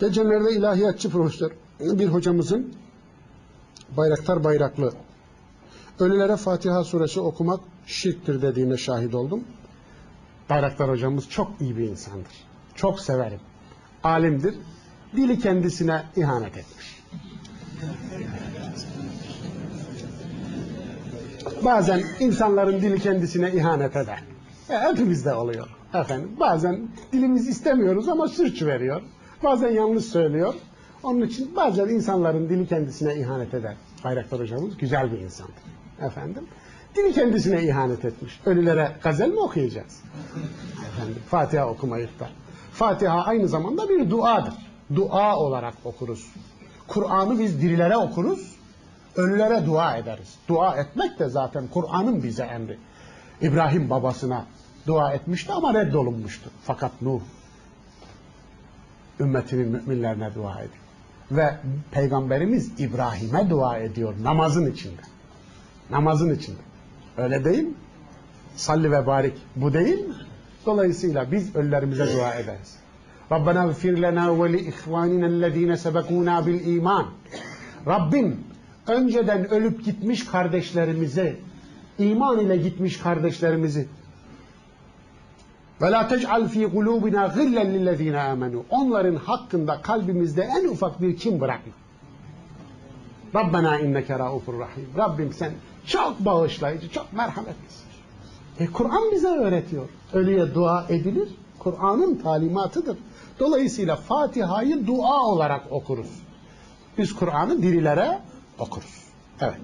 Geçenlerde ilahiyatçı profesör bir hocamızın Bayraktar Bayraklı ölülere Fatiha suresi okumak şirktir dediğine şahit oldum. Bayraktar hocamız çok iyi bir insandır. Çok severim. Alimdir. Dili kendisine ihanet etmiş. Bazen insanların dili kendisine ihanet eder. E, hepimizde oluyor efendim. Bazen dilimiz istemiyoruz ama sürç veriyor. Bazen yanlış söylüyor. Onun için bazen insanların dili kendisine ihanet eder. Bayraktar hocamız güzel bir insandır. Efendim. Dili kendisine ihanet etmiş. Ölülere gazel mi okuyacağız? Efendim, Fatiha okumayıp da. Fatiha aynı zamanda bir duadır. Dua olarak okuruz. Kur'an'ı biz dirilere okuruz. Ölülere dua ederiz. Dua etmek de zaten Kur'an'ın bize emri. İbrahim babasına dua etmişti ama reddolunmuştu. Fakat Nuh ümmetinin müminlerine dua ediyor. Ve Peygamberimiz İbrahim'e dua ediyor namazın içinde. Namazın içinde. Öyle değil mi? Salli ve barik. Bu değil mi? Dolayısıyla biz ölülerimize dua ederiz. Rabbena gfir lena ve li ihvanina ellezine sebekuna bil iman. Rabbim önceden ölüp gitmiş kardeşlerimizi, iman ile gitmiş kardeşlerimizi ve la tec'al fi kulubina gillen lillezine amenu. Onların hakkında kalbimizde en ufak bir kin bırakma. Rabbena inneke raufur rahim. Rabbim sen çok bağışlayıcı, çok merhametlisin. E Kur'an bize öğretiyor. Ölüye dua edilir. Kur'an'ın talimatıdır. Dolayısıyla Fatiha'yı dua olarak okuruz. Biz Kur'an'ı dirilere okuruz. Evet.